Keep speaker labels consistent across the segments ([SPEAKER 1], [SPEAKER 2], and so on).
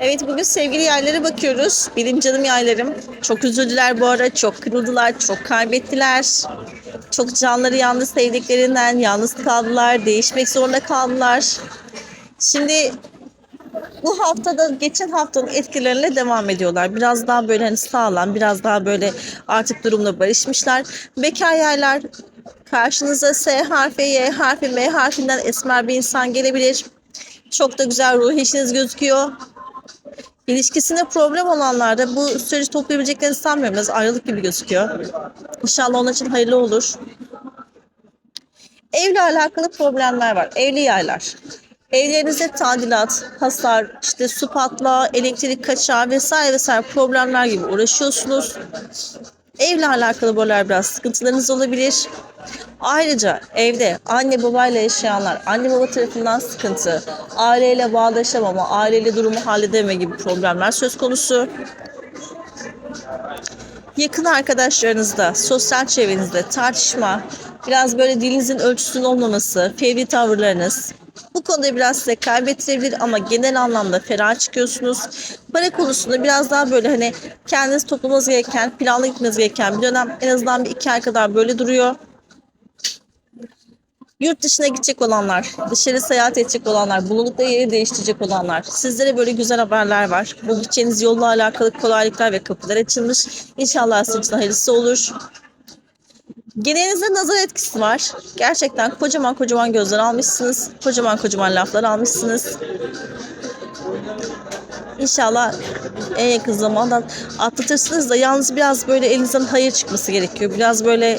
[SPEAKER 1] Evet bugün sevgili yerlere bakıyoruz. Benim canım yaylarım. Çok üzüldüler bu ara. Çok kırıldılar. Çok kaybettiler. Çok canları yalnız sevdiklerinden yalnız kaldılar. Değişmek zorunda kaldılar. Şimdi bu haftada geçen haftanın etkileriyle devam ediyorlar. Biraz daha böyle hani sağlam, biraz daha böyle artık durumla barışmışlar. Bekar yerler karşınıza S harfi, Y harfi, M harfinden esmer bir insan gelebilir. Çok da güzel ruh eşiniz gözüküyor. İlişkisinde problem olanlarda bu süreci toplayabileceklerini sanmıyorum. Biraz ayrılık gibi gözüküyor. İnşallah onun için hayırlı olur. Evle alakalı problemler var. Evli yaylar. Evlerinizde tadilat, hasar, işte su patlağı, elektrik kaçağı vesaire vesaire problemler gibi uğraşıyorsunuz. Evle alakalı böyle biraz sıkıntılarınız olabilir. Ayrıca evde anne babayla yaşayanlar, anne baba tarafından sıkıntı, aileyle bağdaşamama, aileyle durumu halledeme gibi problemler söz konusu. Yakın arkadaşlarınızda, sosyal çevrenizde tartışma, biraz böyle dilinizin ölçüsünün olmaması, fevri tavırlarınız, bu konuda biraz size kaybettirebilir ama genel anlamda ferah çıkıyorsunuz. Para konusunda biraz daha böyle hani kendiniz toplamanız gereken, planlı gitmeniz gereken bir dönem en azından bir iki ay kadar böyle duruyor. Yurt dışına gidecek olanlar, dışarı seyahat edecek olanlar, bulundukları yeri değiştirecek olanlar. Sizlere böyle güzel haberler var. Bu gideceğiniz yolla alakalı kolaylıklar ve kapılar açılmış. İnşallah sizin için hayırlısı olur. Genelinizde nazar etkisi var. Gerçekten kocaman kocaman gözler almışsınız. Kocaman kocaman laflar almışsınız. İnşallah en yakın zamanda atlatırsınız da yalnız biraz böyle elinizden hayır çıkması gerekiyor. Biraz böyle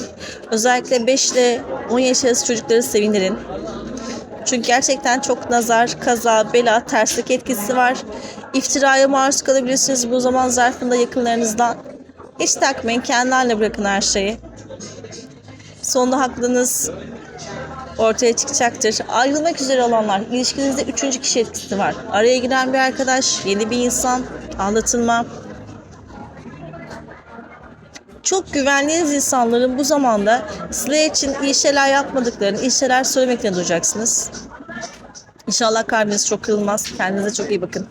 [SPEAKER 1] özellikle 5 ile 10 yaş arası çocukları sevindirin. Çünkü gerçekten çok nazar, kaza, bela, terslik etkisi var. İftiraya maruz kalabilirsiniz bu zaman zarfında yakınlarınızdan. Hiç takmayın, kendi bırakın her şeyi. Sonunda haklınız ortaya çıkacaktır. Ayrılmak üzere olanlar, ilişkinizde üçüncü kişi etkisi var. Araya giren bir arkadaş, yeni bir insan, anlatılma. Çok güvendiğiniz insanların bu zamanda sizler için iyi şeyler yapmadıklarını, iyi şeyler söylemeklerini duyacaksınız. İnşallah kalbiniz çok kırılmaz. Kendinize çok iyi bakın.